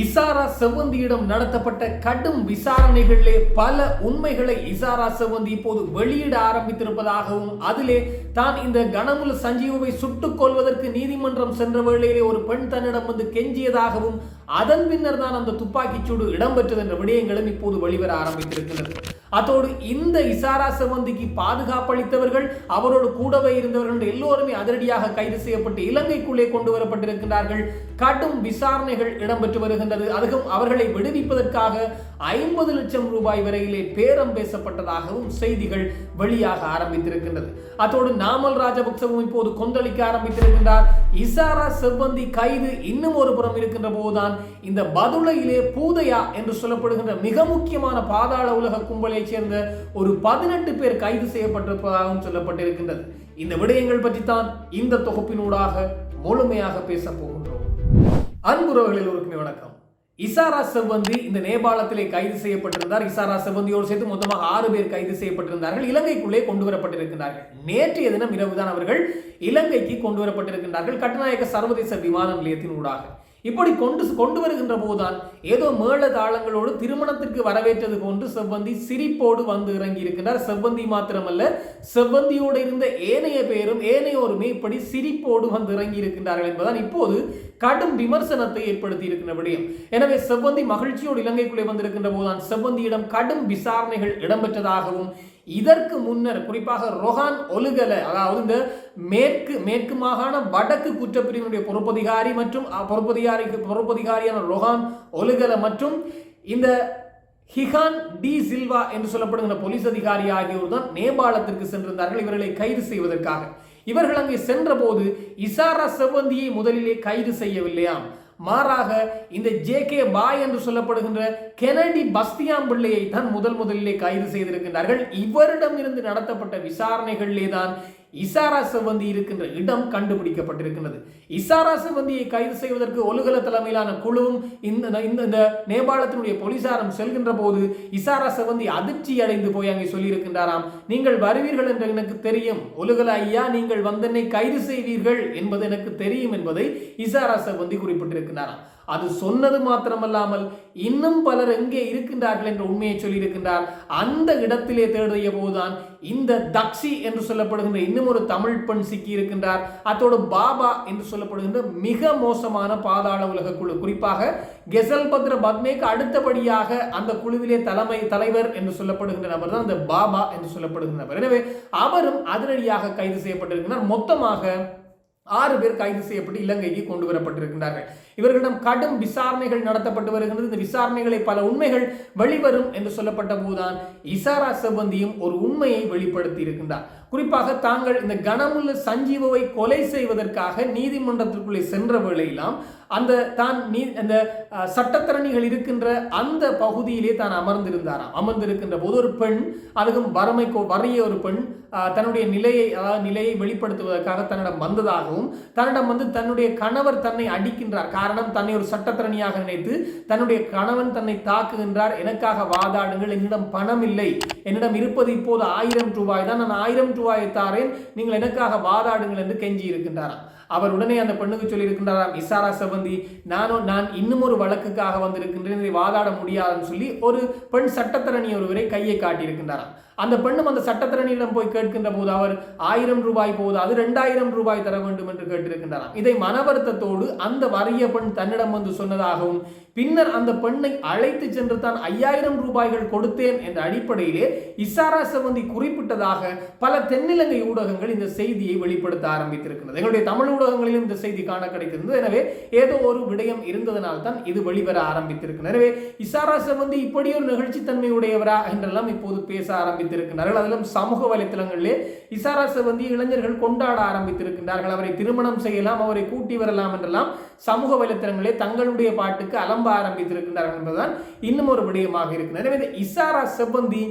இசாரா செவந்தியிடம் நடத்தப்பட்ட கடும் விசாரணைகளிலே பல உண்மைகளை இசாரா செவந்தி இப்போது வெளியிட ஆரம்பித்திருப்பதாகவும் அதிலே தான் இந்த கனமுல சஞ்சீவை சுட்டுக் கொள்வதற்கு நீதிமன்றம் சென்ற வேளையிலே ஒரு பெண் தன்னிடம் வந்து கெஞ்சியதாகவும் அதன் பின்னர் தான் அந்த துப்பாக்கிச் சூடு இடம்பெற்றது என்ற விடயங்களும் இப்போது வெளிவர ஆரம்பித்திருக்கிறது அத்தோடு இந்த இசாரா செவந்திக்கு பாதுகாப்பளித்தவர்கள் அவரோடு கூடவே இருந்தவர்கள் எல்லோருமே அதிரடியாக கைது செய்யப்பட்டு இலங்கைக்குள்ளே கொண்டு வரப்பட்டிருக்கிறார்கள் கடும் விசாரணைகள் இடம்பெற்று வருகின்றது. அதுவும் அவர்களை விடுவிப்பதற்காக ஐம்பது லட்சம் ரூபாய் வரையிலே பேரம் பேசப்பட்டதாகவும் செய்திகள் வெளியாக ஆரம்பித்திருக்கின்றது. அத்தோடு நாமல் ராஜபக்சவும் இப்போது கொந்தளிக்க ஆரம்பித்திருக்கின்றார். இசாரா செவ்வந்தி கைது இன்னும் ஒரு புறம் இருக்கின்ற போதுதான் இந்த பதுளையிலே பூதையா என்று சொல்லப்படுகின்ற மிக முக்கியமான பாதாள உலக கும்பலைச் சேர்ந்த ஒரு பதினெட்டு பேர் கைது செய்யப்பட்டிருப்பதாகவும் சொல்லப்பட்டிருக்கின்றது. இந்த விடயங்கள் பற்றித்தான் இந்த தொகுப்பினூடாக முழுமையாக பேச போகின்றோம். அன்புறவர்களில் ஒருக்குமே வணக்கம். இசாரா செவ்வந்தி இந்த நேபாளத்திலே கைது செய்யப்பட்டிருந்தார். இசாரா செவ்வந்தியோடு சேர்த்து மொத்தமாக ஆறு பேர் கைது செய்யப்பட்டிருந்தார்கள். இலங்கைக்குள்ளே கொண்டு வரப்பட்டிருக்கிறார்கள் நேற்றைய தினம் இரவுதான் அவர்கள் இலங்கைக்கு கொண்டு வரப்பட்டிருக்கின்றார்கள் கட்டுநாயக்க சர்வதேச விமான நிலையத்தின் ஊடாக. இப்படி கொண்டு கொண்டு வருகின்ற போதுதான் ஏதோ மேள தாளங்களோடு திருமணத்திற்கு வரவேற்றது போன்று செவ்வந்தி சிரிப்போடு வந்து இறங்கி இருக்கின்றார் செவ்வந்தி மாத்திரமல்ல செவ்வந்தியோடு இருந்த ஏனைய பேரும் ஏனையோருமே இப்படி சிரிப்போடு வந்து இறங்கி இருக்கின்றார்கள் என்பதுதான் இப்போது கடும் விமர்சனத்தை ஏற்படுத்தி இருக்கின்ற விடயம். எனவே செவ்வந்தி மகிழ்ச்சியோடு இலங்கைக்குள்ளே வந்திருக்கின்ற போதுதான் செவ்வந்தியிடம் கடும் விசாரணைகள் இடம்பெற்றதாகவும் இதற்கு முன்னர் குறிப்பாக ரொஹான் ஒலுகல அதாவது இந்த மேற்கு மேற்கு மாகாண வடக்கு குற்றப்பிரிவினுடைய பொறுப்பதிகாரி மற்றும் அ, பொறுப்பதிகாரி பொறுப்பதிகாரியான ரொஹான் ஒலுகல மற்றும் இந்த ஹிகான் டி சில்வா என்று சொல்லப்படுகிற போலீஸ் அதிகாரி ஆகியோர் தான் நேபாளத்திற்கு சென்றிருந்தார்கள். இவர்களை கைது செய்வதற்காக. இவர்கள் அங்கே சென்றபோது இசாரா செவ்வந்தியை முதலிலே கைது செய்யவில்லையாம். மாறாக இந்த ஜே கே பாய் என்று சொல்லப்படுகின்ற கெனடி பஸ்தியாம் பிள்ளையை தான் முதல் முதலிலே கைது செய்திருக்கின்றார்கள். இவரிடம் இருந்து நடத்தப்பட்ட விசாரணைகளிலே தான் இசாரா செவந்தி இருக்கின்ற இடம் கண்டுபிடிக்கப்பட்டிருக்கின்றது. இசாரா செவந்தியை கைது செய்வதற்கு ஒலுகல தலைமையிலான குழுவும் இந்த இந்த இந்த நேபாளத்தினுடைய போலீசாரும் செல்கின்ற போது இசாரா செவந்தி அதிர்ச்சி அடைந்து போய் அங்கே சொல்லியிருக்கின்றாராம். நீங்கள் வருவீர்கள் என்று எனக்கு தெரியும். ஒலுகல ஐயா நீங்கள் வந்தென்னை கைது செய்வீர்கள் என்பது எனக்கு தெரியும் என்பதை இசாரா செவந்தி குறிப்பிட்டிருக்கின்றாராம். அது சொன்னது மாத்திரமல்லாமல் இன்னும் பலர் எங்கே இருக்கின்றார்கள் என்ற உண்மையை சொல்லியிருக்கின்றார். அந்த இடத்திலே தேடிய போதுதான் இந்த தக்ஷி என்று சொல்லப்படுகின்ற இன்னும் ஒரு தமிழ் பெண் சிக்கி இருக்கின்றார் அத்தோடு பாபா என்று சொல்லப்படுகின்ற மிக மோசமான பாதாள உலக குழு. குறிப்பாக கெசல் பத்ர பத்மேக்கு அடுத்தபடியாக அந்த குழுவிலே தலைமை தலைவர் என்று சொல்லப்படுகின்ற நபர் தான் அந்த பாபா என்று சொல்லப்படுகின்ற நபர். எனவே அவரும் அதிரடியாக கைது செய்யப்பட்டிருக்கிறார். மொத்தமாக ஆறு பேர் கைது செய்யப்பட்டு இலங்கைக்கு கொண்டு வரப்பட்டிருக்கின்றார்கள். இவர்களிடம் கடும் விசாரணைகள் நடத்தப்பட்டு வருகின்றது. இந்த விசாரணைகளை பல உண்மைகள் வெளிவரும் என்று சொல்லப்பட்ட போதுதான் இசாரா செவ்வந்தியும் ஒரு உண்மையை வெளிப்படுத்தி இருக்கின்றார். குறிப்பாக தாங்கள் இந்த கனமுள்ள சஞ்சீவவை கொலை செய்வதற்காக நீதிமன்றத்திற்குள்ளே சென்ற வேளையிலாம் அந்த தான் நீ அந்த சட்டத்தரணிகள் இருக்கின்ற அந்த பகுதியிலே தான் அமர்ந்திருந்தாராம். அமர்ந்திருக்கின்ற போது ஒரு பெண் அதுக்கும் வறுமை வறிய ஒரு பெண் தன்னுடைய நிலையை அதாவது நிலையை வெளிப்படுத்துவதற்காக தன்னிடம் வந்ததாகவும் தன்னிடம் வந்து தன்னுடைய கணவர் தன்னை அடிக்கின்றார். காரணம் தன்னை ஒரு சட்டத்திறனியாக நினைத்து தன்னுடைய கணவன் தன்னை தாக்குகின்றார். எனக்காக வாதாடுங்கள். என்னிடம் பணம் இல்லை. என்னிடம் இருப்பது இப்போது ஆயிரம் ரூபாய் தான். நான் ஆயிரம் ரூபாயை தாரேன். நீங்கள் எனக்காக வாதாடுங்கள் என்று கெஞ்சி இருக்கின்றாராம். அவர் உடனே அந்த பெண்ணுக்கு சொல்லியிருக்கின்றாராம் இசாரா செவந்தி நானும் நான் இன்னும் ஒரு வழக்குக்காக வந்திருக்கின்றேன். இதை வாதாட முடியாதுன்னு சொல்லி ஒரு பெண் சட்டத்திறனி ஒருவரை கையை காட்டியிருக்கின்றாராம். அந்த பெண்ணும் அந்த சட்டத்திறனிடம் போய் கேட்கின்ற போது அவர் ஆயிரம் ரூபாய் போது அது ரெண்டாயிரம் ரூபாய் தர வேண்டும் என்று கேட்டிருக்கின்றாராம். இதை மனவருத்தத்தோடு அந்த வறிய பெண் தன்னிடம் வந்து சொன்னதாகவும் பின்னர் அந்த பெண்ணை அழைத்து சென்று தான் ஐயாயிரம் ரூபாய்கள் கொடுத்தேன் என்ற அடிப்படையிலே இசாரா சவந்தி குறிப்பிட்டதாக பல தென்னிலங்கை ஊடகங்கள் இந்த செய்தியை வெளிப்படுத்த ஆரம்பித்திருக்கிறது எங்களுடைய தமிழ் ஊடகங்களிலும் இந்த செய்தி காண கிடைத்திருந்தது. எனவே ஏதோ ஒரு விடயம் இருந்ததனால் தான் இது வெளிவர ஆரம்பித்திருக்கிறது. எனவே இசாரா சவந்தி இப்படி ஒரு நிகழ்ச்சித்தன்மையுடையவரா என்றெல்லாம் இப்போது பேச ஆரம்பித்திருக்கின்றார்கள். அதிலும் சமூக வலைத்தளங்களிலே இசாரா செவந்தி இளைஞர்கள் கொண்டாட ஆரம்பித்திருக்கின்றார்கள். அவரை திருமணம் செய்யலாம் அவரை கூட்டி வரலாம் என்றெல்லாம் சமூக வலைத்தளங்களே தங்களுடைய பாட்டுக்கு அலம்ப ஆரம்பித்திருக்கின்றார்கள் என்பதுதான் இன்னும் ஒரு விடயமாக இருக்கிறது. எனவே இந்த இசாரா செவ்வந்தி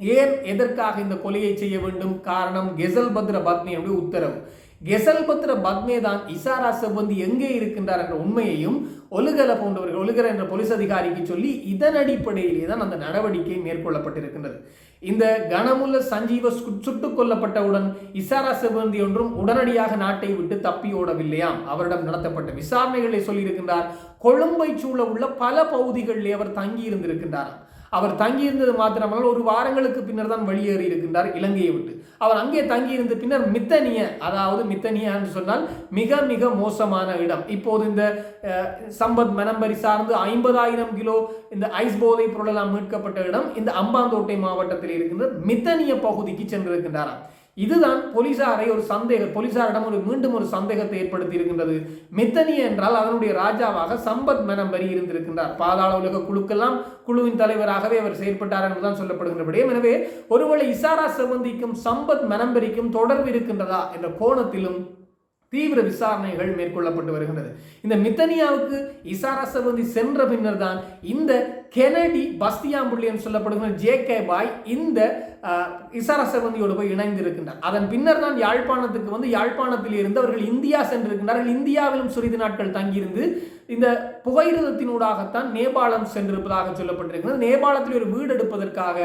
ஏன் எதற்காக இந்த கொலையை செய்ய வேண்டும்? காரணம் கெசல் பத்ர பத்னியுடைய உத்தரவு. கெசல்பத்ர பத்மேதான் இசாரா செவ்வந்தி எங்கே இருக்கின்றார் என்ற உண்மையையும் ஒலுகல போன்றவர்கள் ஒலுகர என்ற போலீஸ் அதிகாரிக்கு சொல்லி இதன் அடிப்படையிலே தான் அந்த நடவடிக்கை மேற்கொள்ளப்பட்டிருக்கின்றது. இந்த கனமுள்ள சஞ்சீவ சு- சுட்டுக் கொல்லப்பட்டவுடன் இசாரா செவ்வந்தி ஒன்றும் உடனடியாக நாட்டை விட்டு தப்பி ஓடவில்லையாம். அவரிடம் நடத்தப்பட்ட விசாரணைகளை சொல்லியிருக்கின்றார் கொழும்பை சூழ உள்ள பல பகுதிகளிலே அவர் தங்கி இருந்திருக்கின்றார் அவர் தங்கியிருந்தது மாத்திரமல்ல ஒரு வாரங்களுக்கு பின்னர் தான் வெளியேறி இருக்கின்றார் இலங்கையை விட்டு. அவர் அங்கே தங்கியிருந்து பின்னர் மித்தனிய அதாவது மித்தனியா என்று சொன்னால் மிக மிக மோசமான இடம். இப்போது இந்த சம்பத் மனம்பரி சார்ந்து ஐம்பதாயிரம் கிலோ இந்த ஐஸ் போதை பொருளெல்லாம் மீட்கப்பட்ட இடம் இந்த அம்பாந்தோட்டை மாவட்டத்தில் இருக்கின்ற மித்தனிய பகுதிக்கு சென்றிருக்கின்றாராம். இதுதான் போலீசாரை ஒரு சந்தேக போலீசாரிடம் ஒரு மீண்டும் ஒரு சந்தேகத்தை ஏற்படுத்தி இருக்கின்றது மித்தனிய என்றால் அதனுடைய ராஜாவாக சம்பத் மெனம்பரி இருந்திருக்கின்றார். பாதாள உலக குழுக்கெல்லாம் குழுவின் தலைவராகவே அவர் செயற்பட்டார் என்பதுதான் சொல்லப்படுகின்ற விடயம். எனவே ஒருவேளை இசாரா செவந்திக்கும் சம்பத் மெனம்பரிக்கும் தொடர்பு இருக்கின்றதா என்ற கோணத்திலும் தீவிர விசாரணைகள் மேற்கொள்ளப்பட்டு வருகின்றது. இந்த மித்தனியாவுக்கு இசாரா செவந்தி சென்ற பின்னர் தான் இந்த கெனடி பஸ்தியாம்புள்ளி என்று சொல்லப்படுகிற ஜே கே பாய் இந்த அஹ், இசாரா செவந்தியோடு போய் இணைந்திருக்கின்றார். அதன் பின்னர் தான் யாழ்ப்பாணத்துக்கு வந்து யாழ்ப்பாணத்தில் இருந்து அவர்கள் இந்தியா சென்றிருக்கின்றார்கள். இந்தியாவிலும் சிறிது நாட்கள் தங்கியிருந்து இந்த புகையிரதத்தினூடாகத்தான் நேபாளம் சென்றிருப்பதாக சொல்லப்பட்டிருக்கிறது நேபாளத்தில் ஒரு வீடு எடுப்பதற்காக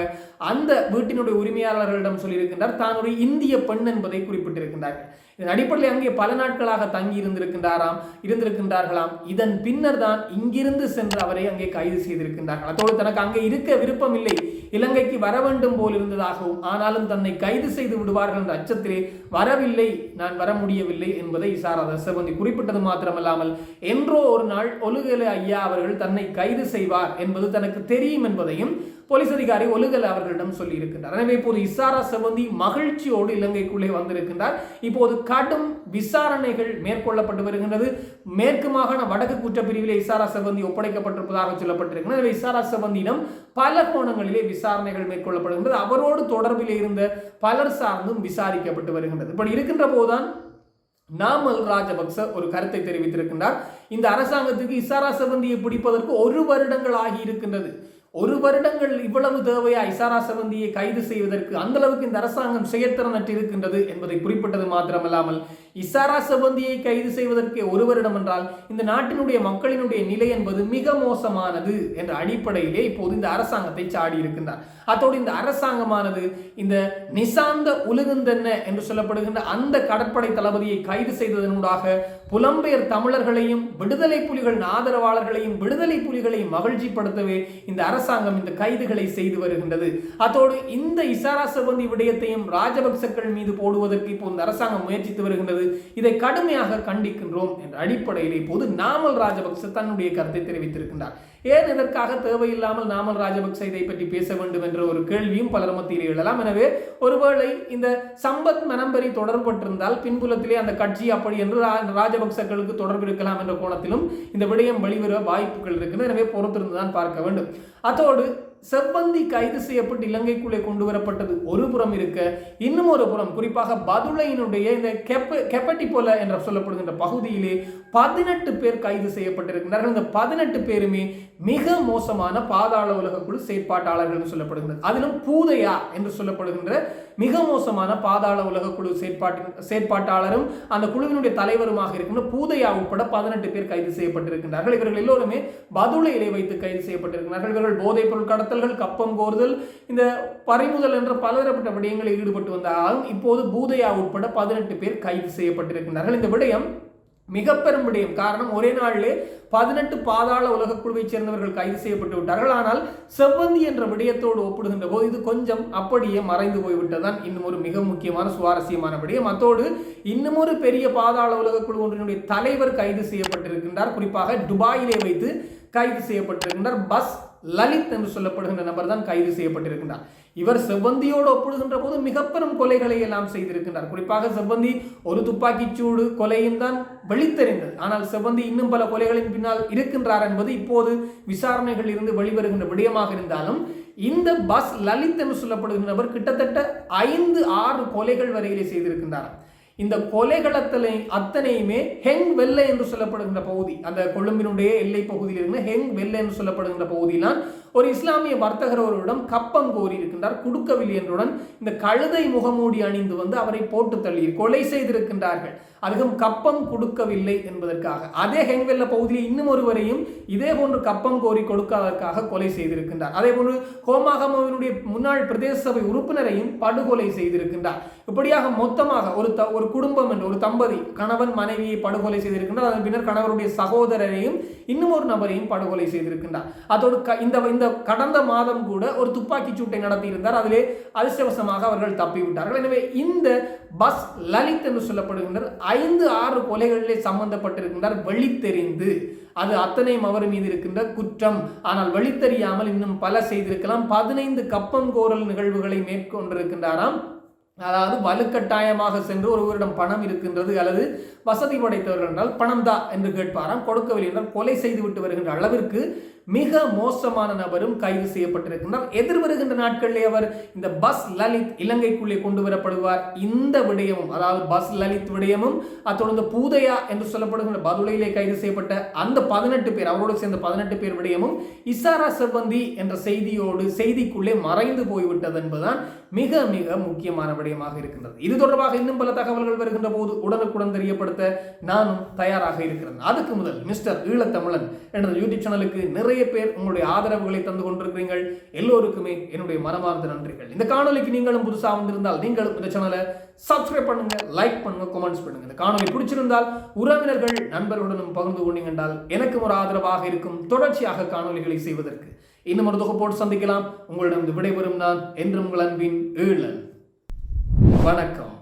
அந்த வீட்டினுடைய உரிமையாளர்களிடம் சொல்லியிருக்கின்றார். தான் ஒரு இந்திய பெண் என்பதை குறிப்பிட்டிருக்கின்றார்கள். இதன் அடிப்படையில் அங்கே பல நாட்களாக தங்கி இருந்திருக்கின்றாராம் இருந்திருக்கின்றார்களாம். இதன் பின்னர் தான் இங்கிருந்து சென்று அவரை அங்கே கைது செய்திருக்கின்றார்கள். அதோடு தனக்கு அங்கே இருக்க விருப்பம் இல்லை இலங்கைக்கு வர வேண்டும் போல் இருந்ததாகவும் ஆனாலும் தன்னை கைது செய்து விடுவார்கள் என்ற அச்சத்திலே வரவில்லை நான் வர முடியவில்லை என்பதை இசாரா தசபந்தி குறிப்பிட்டது மாத்திரமல்லாமல் என்றோ ஒரு நாள் ஒலுகல ஐயா அவர்கள் தன்னை கைது செய்வார் என்பது தனக்கு தெரியும் என்பதையும் போலீஸ் அதிகாரி ஒழுகல் அவர்களிடம் சொல்லி இருக்கின்றார் எனவே இப்போது இசாரா செவந்தி மகிழ்ச்சியோடு இலங்கைக்குள்ளே வந்திருக்கின்றார். இப்போது கடும் விசாரணைகள் மேற்கொள்ளப்பட்டு வருகின்றது. மேற்கு மாகாண வடக்கு குற்றப்பிரிவிலே இசாரா செவந்தி ஒப்படைக்கப்பட்டிருப்பதாக சொல்லப்பட்டிருக்கிறது. எனவே இசாரா செவந்தியிடம் பல கோணங்களிலே விசாரணைகள் மேற்கொள்ளப்படுகின்றது. அவரோடு தொடர்பில் இருந்த பலர் சார்ந்தும் விசாரிக்கப்பட்டு வருகின்றது. இப்படி இருக்கின்ற போதுதான் நாமல் ராஜபக்ச ஒரு கருத்தை தெரிவித்திருக்கின்றார். இந்த அரசாங்கத்துக்கு இசாரா செவந்தியை பிடிப்பதற்கு ஒரு வருடங்கள் ஆகி இருக்கின்றது. ஒரு வருடங்கள் இவ்வளவு தேவையா இசாரா செவந்தியை கைது செய்வதற்கு அந்த அளவுக்கு இந்த அரசாங்கம் செயற்திறனற்று இருக்கின்றது என்பதை குறிப்பிட்டது மாத்திரமல்லாமல் இசாரா சபந்தியை கைது செய்வதற்கு ஒரு வருடம் என்றால் இந்த நாட்டினுடைய மக்களினுடைய நிலை என்பது மிக மோசமானது என்ற அடிப்படையிலே இப்போது இந்த அரசாங்கத்தை சாடி இருக்கின்றார். அத்தோடு இந்த அரசாங்கமானது இந்த நிசாந்த உலுகுந்தென்ன என்று சொல்லப்படுகின்ற அந்த கடற்படை தளபதியை கைது செய்ததனூடாக புலம்பெயர் தமிழர்களையும் விடுதலை புலிகளின் ஆதரவாளர்களையும் விடுதலை புலிகளையும் மகிழ்ச்சிப்படுத்தவே இந்த அரசாங்கம் இந்த கைதுகளை செய்து வருகின்றது. அத்தோடு இந்த இசாரா சபந்தி விடயத்தையும் ராஜபக்சக்கள் மீது போடுவதற்கு இப்போ இந்த அரசாங்கம் முயற்சித்து வருகின்றது. இதை கடுமையாக கண்டிக்கின்றோம் என்ற அடிப்படையில் இப்போது நாமல் ராஜபக்ச தன்னுடைய கருத்தை தெரிவித்திருக்கின்றார். ஏன் இதற்காக தேவையில்லாமல் நாமல் ராஜபக்ச இதை பற்றி பேச வேண்டும் என்ற ஒரு கேள்வியும் பலர் மத்தியில் எழலாம். எனவே ஒருவேளை இந்த சம்பத் மனம்பரி தொடர்பட்டிருந்தால் பின்புலத்திலே அந்த கட்சி அப்படி என்று ராஜபக்சர்களுக்கு தொடர்பு இருக்கலாம் என்ற கோணத்திலும் இந்த விடயம் வெளிவர வாய்ப்புகள் இருக்கின்றன. எனவே பொறுத்திருந்து தான் பார்க்க வேண்டும். அதோடு செவ்வந்தி கைது செய்யப்பட்டு இலங்கைக்குள்ளே கொண்டு வரப்பட்டது ஒரு புறம் இருக்க இன்னும் ஒரு புறம் குறிப்பாக பதுளையினுடைய இந்த கெப்ப கெப்பட்டி போல என்று சொல்லப்படுகின்ற பகுதியிலே பதினெட்டு பேர் கைது செய்யப்பட்டிருக்கின்றார்கள் இந்த பதினெட்டு பேருமே மிக மோசமான பாதாள உலக குழு செயற்பாட்டாளர்கள் என்று சொல்லப்படுகின்றது அதிலும் பூதையா என்று சொல்லப்படுகின்ற மிக மோசமான பாதாள உலக குழு செயற்பாட்டு செயற்பாட்டாளரும் அந்த குழுவினுடைய தலைவருமாக இருக்கின்ற பூதையா உட்பட பதினெட்டு பேர் கைது செய்யப்பட்டிருக்கின்றார்கள். இவர்கள் எல்லோருமே பதுளையிலே வைத்து கைது செய்யப்பட்டிருக்கிறார்கள் இவர்கள் போதைப் பொருள் கடத்தல்கள் கப்பம் கோருதல் இந்த பறிமுதல் என்ற பலதரப்பட்ட விடயங்களில் ஈடுபட்டு வந்தாலும் இப்போது பூதையா உட்பட பதினெட்டு பேர் கைது செய்யப்பட்டிருக்கிறார்கள் இந்த விடயம் மிக பெரும் விடயம் காரணம் ஒரே நாளிலே பதினெட்டு பாதாள உலக குழுவைச் சேர்ந்தவர்கள் கைது செய்யப்பட்டு விட்டார்கள். ஆனால் செவ்வந்தி என்ற விடயத்தோடு ஒப்பிடுகின்ற போது இது கொஞ்சம் அப்படியே மறைந்து போய்விட்டதான் இன்னும் ஒரு மிக முக்கியமான சுவாரஸ்யமான விடயம். அத்தோடு இன்னும் ஒரு பெரிய பாதாள உலகக் குழு ஒன்றினுடைய தலைவர் கைது செய்யப்பட்டிருக்கின்றார். குறிப்பாக துபாயிலே வைத்து கைது செய்யப்பட்டிருக்கின்றார். பஸ் லலித் என்று சொல்லப்படுகின்ற நபர் தான் கைது செய்யப்பட்டிருக்கின்றார். இவர் செவ்வந்தியோடு ஒப்பிடுகின்ற போது மிக பெரும் கொலைகளை எல்லாம் செய்திருக்கின்றார். குறிப்பாக செவ்வந்தி ஒரு துப்பாக்கிச்சூடு கொலையும் தான் வெளித்தெரிந்தது. ஆனால் செவ்வந்தி இன்னும் பல கொலைகளின் பின்னால் இருக்கின்றார் என்பது இப்போது விசாரணைகள் இருந்து வெளிவருகின்ற விடயமாக இருந்தாலும் இந்த பஸ் லலித் என்று சொல்லப்படுகின்றவர் கிட்டத்தட்ட ஐந்து ஆறு கொலைகள் வரையிலே செய்திருக்கின்றார். இந்த கொலைகளத்தலை அத்தனையுமே ஹெங் வெள்ளை என்று சொல்லப்படுகின்ற பகுதி அந்த கொழும்பினுடைய எல்லை பகுதியில் இருந்து ஹெங் வெள்ளை என்று சொல்லப்படுகின்ற பகுதியில்தான் ஒரு இஸ்லாமிய வர்த்தகர் ஒருவரிடம் கப்பம் கோரி இருக்கின்றார் கொடுக்கவில்லை என்றுடன் இந்த கழுதை முகமூடி அணிந்து வந்து அவரை போட்டு தள்ளி கொலை செய்திருக்கின்றார்கள். அதுவும் கப்பம் கொடுக்கவில்லை என்பதற்காக. அதே ஹெங்வெல்ல பகுதியில் இன்னும் ஒருவரையும் இதே போன்று கப்பம் கோரி கொடுக்காததற்காக கொலை செய்திருக்கின்றார். அதே போன்று ஹோமாகமவினுடைய முன்னாள் பிரதேச சபை உறுப்பினரையும் படுகொலை செய்திருக்கின்றார். இப்படியாக மொத்தமாக ஒரு த ஒரு குடும்பம் என்று ஒரு தம்பதி கணவன் மனைவியை படுகொலை செய்திருக்கின்றார். அதன் பின்னர் கணவருடைய சகோதரரையும் இன்னும் ஒரு நபரையும் படுகொலை செய்திருக்கின்றார். அதோடு இந்த இந்த இந்த கடந்த மாதம் கூட ஒரு துப்பாக்கிச் சூட்டை நடத்தியிருந்தார். அதிலே அதிர்ஷ்டவசமாக அவர்கள் தப்பிவிட்டார்கள். எனவே இந்த பஸ் லலித் என்று சொல்லப்படுகின்றார் ஐந்து ஆறு கொலைகளிலே சம்பந்தப்பட்டிருக்கின்றார் வெளித்தெரிந்து அது அத்தனையும் அவர் மீது இருக்கின்ற குற்றம். ஆனால் வெளித்தெரியாமல் இன்னும் பல செய்திருக்கலாம். பதினைந்து கப்பம் கோரல் நிகழ்வுகளை மேற்கொண்டிருக்கின்றாராம். அதாவது வலுக்கட்டாயமாக சென்று ஒருவரிடம் பணம் இருக்கின்றது அல்லது வசதி படைத்தவர்கள் என்றால் பணம் தா என்று கேட்பாராம். கொடுக்கவில்லை என்றால் கொலை செய்து விட்டு வருகின்ற அளவிற்கு மிக மோசமான நபரும் கைது செய்யப்பட்டிருக்கின்றார். எதிர்வருகின்ற நாட்களிலே அவர் இந்த பஸ் லலித் இலங்கைக்குள்ளே கொண்டு வரப்படுவார் இந்த விடயமும் அதாவது பஸ் லலித் விடயமும் அத்தொடர்ந்து பூதையா என்று சொல்லப்படுகின்ற பதுளையிலே கைது செய்யப்பட்ட அந்த பதினெட்டு பேர் அவரோடு சேர்ந்த பதினெட்டு பேர் விடயமும் இசாரா செவ்வந்தி என்ற செய்தியோடு செய்திக்குள்ளே மறைந்து போய்விட்டது என்பதுதான் மிக மிக முக்கியமான விடயமாக இருக்கின்றது. இது தொடர்பாக இன்னும் பல தகவல்கள் வருகின்ற போது உடனுக்குடன் தெரியப்படுத்த நானும் தயாராக இருக்கிறேன். அதுக்கு முதல் மிஸ்டர் ஈழத்தமிழன் எனது யூடியூப் சேனலுக்கு நிறைய பேர் உங்களுடைய ஆதரவுகளை தந்து கொண்டிருக்கிறீர்கள். எல்லோருக்குமே என்னுடைய மனமார்ந்த நன்றிகள். இந்த காணொலிக்கு நீங்களும் புதுசாக வந்திருந்தால் நீங்களும் இந்த சேனலை சப்ஸ்கிரைப் பண்ணுங்க லைக் பண்ணுங்க கமெண்ட்ஸ் பண்ணுங்க. இந்த காணொலி பிடிச்சிருந்தால் உறவினர்கள் நண்பர்களுடனும் பகிர்ந்து கொண்டீங்கன்றால் எனக்கும் ஒரு ஆதரவாக இருக்கும். தொடர்ச்சியாக காணொலிகளை செய்வதற்கு இன்னும் ஒரு தொகுப்போடு சந்திக்கலாம். உங்களிடம் விடைபெறும் நான் என்றும் உங்கள் அன்பின் ஈழன் வணக்கம்.